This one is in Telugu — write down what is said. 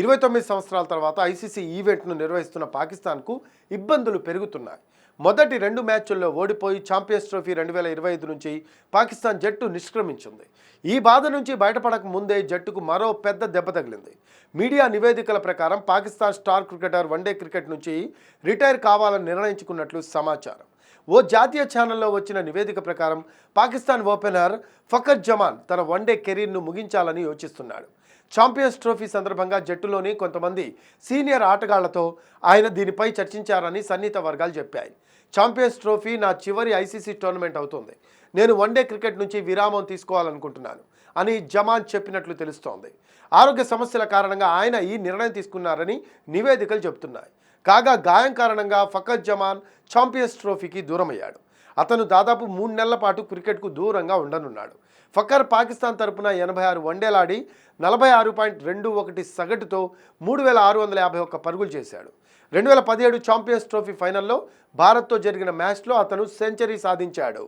ఇరవై తొమ్మిది సంవత్సరాల తర్వాత ఐసీసీ ఈవెంట్ను నిర్వహిస్తున్న పాకిస్తాన్కు ఇబ్బందులు పెరుగుతున్నాయి. మొదటి రెండు మ్యాచ్ల్లో ఓడిపోయి ఛాంపియన్స్ ట్రోఫీ రెండు వేల ఇరవై ఐదు నుంచి పాకిస్తాన్ జట్టు నిష్క్రమించింది. ఈ బాధ నుంచి బయటపడక ముందే జట్టుకు మరో పెద్ద దెబ్బ తగిలింది. మీడియా నివేదికల ప్రకారం Pakistan star cricketer one day cricket నుంచి రిటైర్ కావాలని నిర్ణయించుకున్నట్లు సమాచారం. ఓ జాతీయ ఛానల్లో వచ్చిన నివేదిక ప్రకారం పాకిస్తాన్ ఓపెనర్ ఫకర్ జమాన్ తన వన్డే కెరీర్ను ముగించాలని యోచిస్తున్నాడు. ఛాంపియన్స్ ట్రోఫీ సందర్భంగా జట్టులోని కొంతమంది సీనియర్ ఆటగాళ్ళతో ఆయన దీనిపై చర్చించారని సన్నిహిత వర్గాలు చెప్పాయి. ఛాంపియన్స్ ట్రోఫీ నా చివరి ఐసీసీ టోర్నమెంట్ అవుతుంది. నేను వన్డే క్రికెట్ నుంచి విరామం తీసుకోవాలనుకుంటున్నాను అని జమాన్ చెప్పినట్లు తెలుస్తోంది. ఆరోగ్య సమస్యల కారణంగా ఆయన ఈ నిర్ణయం తీసుకున్నారని నివేదికలు చెబుతున్నాయి. కాగా గాయం కారణంగా ఫకత్ జమాన్ ఛాంపియన్స్ ట్రోఫీకి దూరమయ్యాడు. అతను దాదాపు మూడు నెలల పాటు క్రికెట్కు దూరంగా ఉండనున్నాడు. ఫకర్ పాకిస్తాన్ తరపున ఎనభై ఆరు వన్డేలాడి నలభై ఆరు పాయింట్ రెండు ఒకటి సగటుతో మూడు వేల ఆరు వందల యాభై ఒక్క పరుగులు చేశాడు. రెండు వేల పదిహేడు ఛాంపియన్స్ ట్రోఫీ ఫైనల్లో భారత్తో జరిగిన మ్యాచ్లో అతను సెంచరీ సాధించాడు.